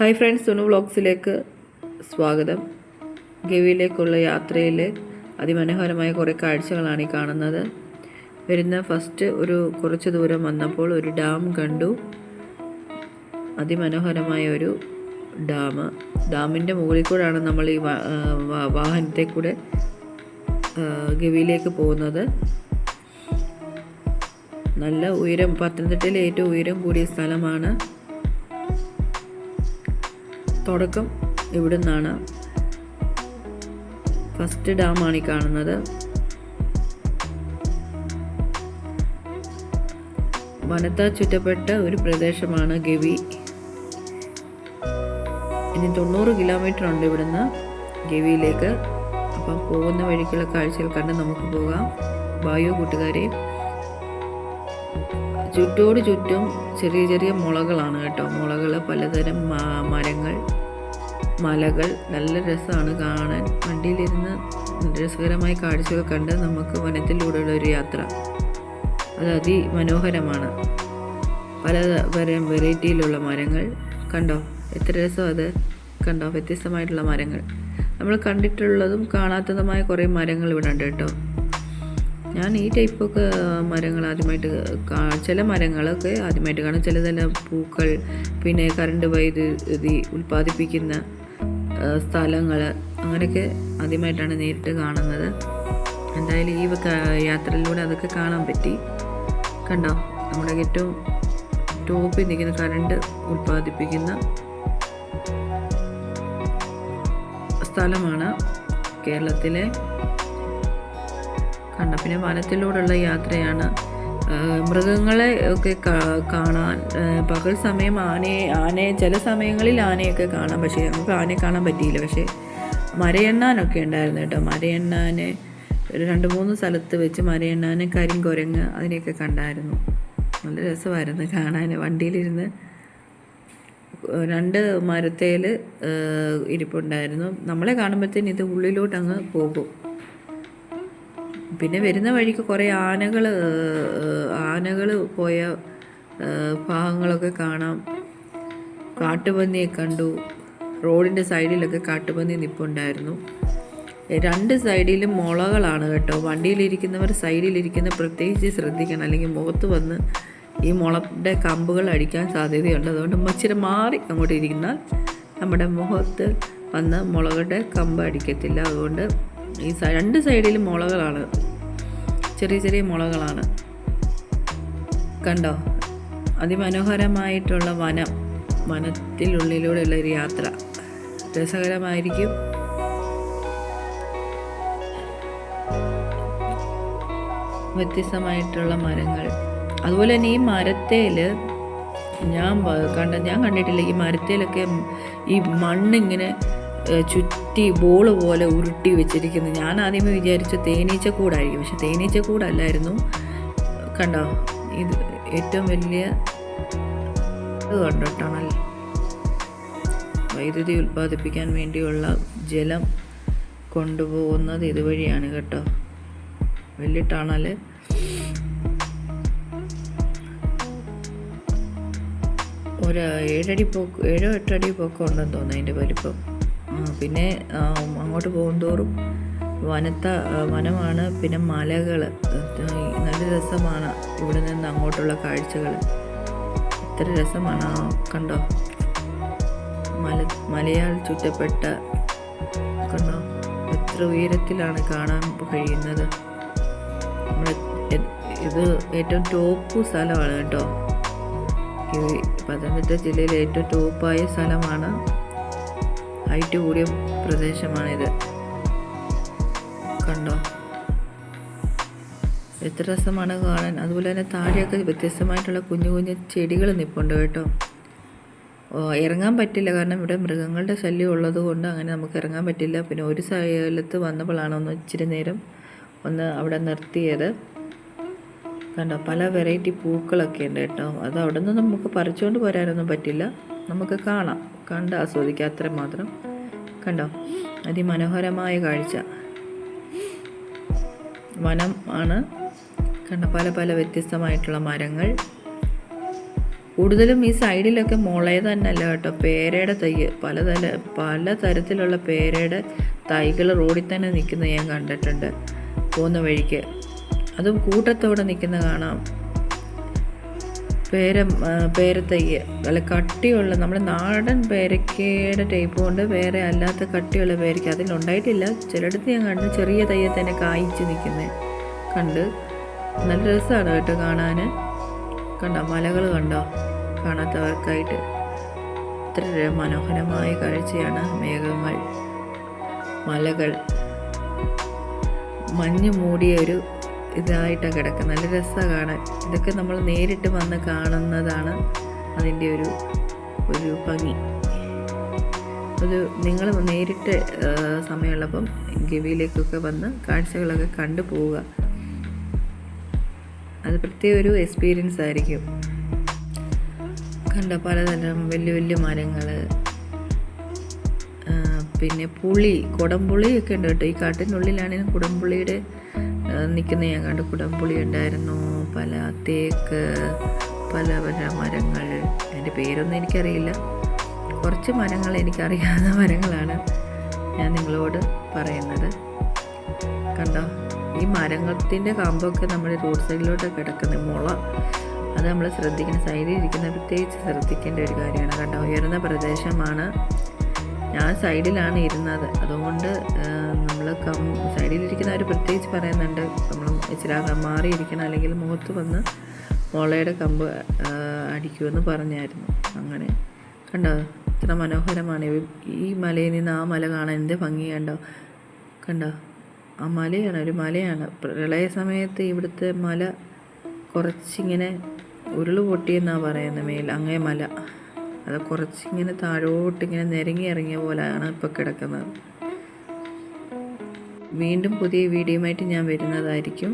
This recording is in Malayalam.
ഹായ് ഫ്രണ്ട്സ് സുനു വ്ളോഗ്സിലേക്ക് സ്വാഗതം. ഗവിയിലേക്കുള്ള യാത്രയിൽ അതിമനോഹരമായ കുറേ കാഴ്ചകളാണ് ഈ കാണുന്നത്. വരുന്ന ഫസ്റ്റ് ഒരു കുറച്ച് ദൂരം വന്നപ്പോൾ ഒരു ഡാം കണ്ടു. അതിമനോഹരമായ ഒരു ഡാം. ഡാമിന്റെ മുകളിൽ കൂടെയാണ് നമ്മൾ ഈ വാഹനത്തെ കൂടെ ഗവിയിലേക്ക് പോകുന്നത്. നല്ല ഉയരം പത്തനംതിട്ടയിലെ ഏറ്റവും ഉയരം കൂടിയ സ്ഥലമാണ് തുടക്കം ഇവിടെ നിന്നാണ് ഫസ്റ്റ് ഡാമാണ് ഈ കാണുന്നത്. വനത്താൽ ചുറ്റപ്പെട്ട ഒരു പ്രദേശമാണ് ഗവി. ഇനി തൊണ്ണൂറ് കിലോമീറ്റർ ഉണ്ട് ഇവിടുന്ന് ഗവിയിലേക്ക്. അപ്പം പോകുന്ന വഴിക്കുള്ള കാഴ്ചകൾ കണ്ട് നമുക്ക് പോകാം. വായു കൂട്ടുകാരെ. ചുറ്റോട് ചുറ്റും ചെറിയ ചെറിയ മുളകളാണ് കേട്ടോ. മുളകൾ പലതരം മരങ്ങൾ. മലകൾ നല്ല രസമാണ് കാണാൻ. വണ്ടിയിലിരുന്ന് രസകരമായ കാഴ്ചകൾ കണ്ട് നമുക്ക് വനത്തിലൂടെയുള്ള ഒരു യാത്ര. അത് അതിമനോഹരമാണ്. പല തരം വെറൈറ്റിയിലുള്ള മരങ്ങൾ. കണ്ടോ? എത്ര രസം അത്. കണ്ടോ? വ്യത്യസ്തമായിട്ടുള്ള മരങ്ങൾ. നമ്മൾ കണ്ടിട്ടുള്ളതും കാണാത്തതുമായ കുറേ മരങ്ങൾ ഇവിടെ ഉണ്ട് കേട്ടോ. ഞാൻ ഈ ടൈപ്പൊക്കെ മരങ്ങൾ ആദ്യമായിട്ട് ചില മരങ്ങളൊക്കെ ആദ്യമായിട്ട് കാണും. ചില ചില പൂക്കൾ പിന്നെ കറണ്ട് വൈദ്യുതി ഉൽപ്പാദിപ്പിക്കുന്ന സ്ഥലങ്ങൾ അങ്ങനെയൊക്കെ ആദ്യമായിട്ടാണ് നേരിട്ട് കാണുന്നത്. എന്തായാലും ഈ യാത്രയിലൂടെ അതൊക്കെ കാണാൻ പറ്റി. കണ്ടോ? നമ്മുടെ ഏറ്റവും ടോപ്പിൽ നിൽക്കുന്ന കറണ്ട് ഉൽപ്പാദിപ്പിക്കുന്ന സ്ഥലമാണ് കേരളത്തിലെ കണ്ട പിന്നെ വനത്തിലൂടെയുള്ള യാത്രയാണ് മൃഗങ്ങളെ ഒക്കെ കാണാൻ പകൽ സമയം ആനയെ ആനയെ ചില സമയങ്ങളിൽ ആനയൊക്കെ കാണാം. പക്ഷേ നമുക്ക് ആനയെ കാണാൻ പറ്റിയില്ല. പക്ഷേ മരയെണ്ണാനൊക്കെ ഉണ്ടായിരുന്നു കേട്ടോ. മരയെണ്ണാനെ ഒരു രണ്ട് മൂന്ന് സ്ഥലത്ത് വെച്ച് മരയെണ്ണാനെ കരിങ്കുരങ്ങ് അതിനെയൊക്കെ കണ്ടായിരുന്നു. നല്ല രസമായിരുന്നു കാണാൻ. വണ്ടിയിലിരുന്ന് രണ്ട് മരത്തേൽ ഇരിപ്പുണ്ടായിരുന്നു. നമ്മളെ കാണുമ്പോഴത്തേന് ഇത് ഉള്ളിലോട്ട് അങ്ങ് പോകും. പിന്നെ വരുന്ന വഴിക്ക് കുറേ ആനകൾ ആനകൾ പോയ ഭാഗങ്ങളൊക്കെ കാണാം. കാട്ടുപന്നിയെ കണ്ടു. റോഡിന്റെ സൈഡിലൊക്കെ കാട്ടുപന്നി നിപ്പുണ്ടായിരുന്നു. രണ്ട് സൈഡിലും മുളകളാണ് കേട്ടോ. വണ്ടിയിലിരിക്കുന്നവർ സൈഡിലിരിക്കുന്ന പ്രത്യേകിച്ച് ശ്രദ്ധിക്കണം. അല്ലെങ്കിൽ മുഖത്ത് വന്ന് ഈ മുളയുടെ കമ്പുകൾ അടിക്കാൻ സാധ്യതയുണ്ട്. അതുകൊണ്ട് ഇച്ചിരി മാറി അങ്ങോട്ട് ഇരിക്കുന്നാൽ നമ്മുടെ മുഖത്ത് വന്ന് മുളകളുടെ കമ്പ് അടിക്കത്തില്ല. അതുകൊണ്ട് ഈ രണ്ട് സൈഡിലും മുളകളാണ്. ചെറിയ ചെറിയ മുളകളാണ്. കണ്ടോ? അതിമനോഹരമായിട്ടുള്ള വനം വനത്തിലുള്ളിലൂടെയുള്ള ഒരു യാത്ര. രസകരമായിരിക്കും. വ്യത്യസ്തമായിട്ടുള്ള മരങ്ങൾ. അതുപോലെ തന്നെ ഈ മരത്തേൽ ഞാൻ കണ്ട ഞാൻ കണ്ടിട്ടില്ല ഈ മരത്തേലൊക്കെ ഈ മണ്ണിങ്ങനെ ചുറ്റി ബോൾ പോലെ ഉരുട്ടി വെച്ചിരിക്കുന്നു. ഞാൻ ആദ്യമേ വിചാരിച്ചു തേനീച്ച കൂടായിരിക്കും പക്ഷെ തേനീച്ച കൂടല്ലായിരുന്നു കണ്ടോ? ഇത് ഏറ്റവും വലിയ ഇത് ടണൽ വൈദ്യുതി ഉൽപ്പാദിപ്പിക്കാൻ വേണ്ടിയുള്ള ജലം കൊണ്ടുപോകുന്നത് ഇതുവഴിയാണ് കേട്ടോ. വലിയ ടണൽ ഒരു ഏഴടി പോക്ക് ഏഴോ എട്ടടി പൊക്കം ഉണ്ടെന്ന് തോന്നുന്നു അതിന്റെ വലിപ്പം. പിന്നെ അങ്ങോട്ട് അങ്ങോട്ട് പോകുന്തോറും വനത്ത വനമാണ് പിന്നെ മലകൾ നല്ല രസമാണ് ഇവിടെ നിന്ന് അങ്ങോട്ടുള്ള കാഴ്ചകൾ എത്ര രസമാണ് കണ്ടോ? മല മലയാൽ ചുറ്റപ്പെട്ട കണ്ടോ? എത്ര ഉയരത്തിലാണ് കാണാൻ കഴിയുന്നത്. ഇത് ഏറ്റവും ടോപ്പ് സ്ഥലമാണ് കേട്ടോ. പത്തനംതിട്ട ജില്ലയിലെ ഏറ്റവും ടോപ്പായ സ്ഥലമാണ്. ഹൈറ്റ് കൂടിയ പ്രദേശമാണിത്. കണ്ടോ? എത്ര രസമാണ് കാണാൻ. അതുപോലെ തന്നെ താഴെയൊക്കെ വ്യത്യസ്തമായിട്ടുള്ള കുഞ്ഞു കുഞ്ഞു ചെടികൾ നിൽപ്പുണ്ട് കേട്ടോ. ഇറങ്ങാൻ പറ്റില്ല. കാരണം ഇവിടെ മൃഗങ്ങളുടെ ശല്യം ഉള്ളത് കൊണ്ട് അങ്ങനെ നമുക്ക് ഇറങ്ങാൻ പറ്റില്ല. പിന്നെ ഒരു സ്ഥലത്ത് വന്നപ്പോഴാണ് ഒന്ന് ഇച്ചിരി നേരം ഒന്ന് അവിടെ നിർത്തിയത്. കണ്ടോ പല വെറൈറ്റി പൂക്കളൊക്കെ ഉണ്ട് കേട്ടോ. അത് അവിടെ നിന്ന് നമുക്ക് പറിച്ചുകൊണ്ട് പോരാനൊന്നും പറ്റില്ല. നമുക്ക് കാണാം. കണ്ട് ആസ്വദിക്കാം അത്ര മാത്രം കണ്ടോ? അതിമനോഹരമായ കാഴ്ച. വനം ആണ്. കണ്ട പല പല വ്യത്യസ്തമായിട്ടുള്ള മരങ്ങൾ. കൂടുതലും ഈ സൈഡിലൊക്കെ മുളയ തന്നെയല്ല കേട്ടോ. പേരയുടെ തൈ പലതര പല തരത്തിലുള്ള പേരയുടെ തൈകൾ റോഡിൽ തന്നെ നിൽക്കുന്നത് ഞാൻ കണ്ടിട്ടുണ്ട്. പോകുന്ന വഴിക്ക്. അതും കൂട്ടത്തോടെ നിൽക്കുന്ന കാണാം. പേര പേരത്തൈ നല്ല കട്ടിയുള്ള നമ്മുടെ നാടൻ പേരക്കയുടെ ടൈപ്പ് കൊണ്ട് വേറെ അല്ലാത്ത കട്ടിയുള്ള പേരക്ക അതിലുണ്ടായിട്ടില്ല ചിലയിടത്ത് ഞാൻ കണ്ട് ചെറിയ തയ്യെ തന്നെ കായ്ച്ച് നിൽക്കുന്നത് കണ്ട്. നല്ല രസമാണ് കേട്ടോ കാണാൻ കണ്ടോ? മലകൾ കണ്ടോ? കാണാത്തവർക്കായിട്ട്. ഇത്ര മനോഹരമായ കാഴ്ചയാണ് മേഘങ്ങൾ മലകൾ. മഞ്ഞ് മൂടിയ ഒരു ഇതായിട്ടാണ് കിടക്കുന്നത്. നല്ല രസമാണ് കാണാൻ. ഇതൊക്കെ നമ്മൾ നേരിട്ട് വന്ന് കാണുന്നതാണ് അതിന്റെ ഒരു ഒരു ഭംഗി. അത് നിങ്ങൾ നേരിട്ട് സമയമുള്ളപ്പം ഗവിയിലേക്കൊക്കെ വന്ന് കാഴ്ചകളൊക്കെ കണ്ടു പോവുക. അത് പ്രത്യേക ഒരു എക്സ്പീരിയൻസ് ആയിരിക്കും. കണ്ട പലതരം വലിയ വലിയ മരങ്ങൾ പിന്നെ പുളി കുടംപുളിയൊക്കെ ഉണ്ട് കേട്ടോ. ഈ കാട്ടിനുള്ളിലാണെങ്കിലും കുടംപുളിയുടെ നിൽക്കുന്ന ഞാൻ കണ്ട് കുടംപുളി ഉണ്ടായിരുന്നു. പല തേക്ക് പല പല മരങ്ങൾ. അതിന്റെ പേരൊന്നും എനിക്കറിയില്ല. കുറച്ച് മരങ്ങൾ എനിക്കറിയാവുന്ന മരങ്ങളാണ് ഞാൻ നിങ്ങളോട് പറയുന്നത്. കണ്ടോ? ഈ മരങ്ങത്തിന്റെ കാമ്പൊക്കെ നമ്മുടെ റോഡ് സൈഡിലോട്ട് കിടക്കുന്ന മുള. അത് നമ്മൾ ശ്രദ്ധിക്കണം. സൈഡിൽ ഇരിക്കുന്ന പ്രത്യേകിച്ച് ശ്രദ്ധിക്കേണ്ട ഒരു കാര്യമാണ്. കണ്ടോ? ഉയർന്ന പ്രദേശമാണ്. ഞാൻ സൈഡിലാണ് ഇരുന്നത്. അതുകൊണ്ട് കം സൈഡിലിരിക്കുന്നവർ പ്രത്യേകിച്ച് പറയുന്നുണ്ട്. നമ്മൾ ഇച്ചിരി മാറിയിരിക്കണം. അല്ലെങ്കിൽ മുഖത്ത് വന്ന് മുളയുടെ കമ്പ് അടിക്കുമെന്ന് പറഞ്ഞായിരുന്നു. അങ്ങനെ. കണ്ടോ? ഇത്ര മനോഹരമാണ്. ഈ- മലയിൽ നിന്ന് ആ മല കാണാൻ എന്ത് ഭംഗി കണ്ടോ? കണ്ടോ ആ മലയാണ് ഒരു മലയാണ്. പ്രളയ സമയത്ത് ഇവിടുത്തെ മല കുറച്ചിങ്ങനെ ഉരുൾ പൊട്ടിയെന്നാണ് പറയുന്നത് മേൽ. അങ്ങേ മല. അത് കുറച്ചിങ്ങനെ താഴോട്ടിങ്ങനെ നിരങ്ങി ഇറങ്ങിയ പോലെയാണ് ഇപ്പോൾ കിടക്കുന്നത്. വീണ്ടും പുതിയ വീഡിയോയുമായിട്ട് ഞാൻ വരുന്നതായിരിക്കും.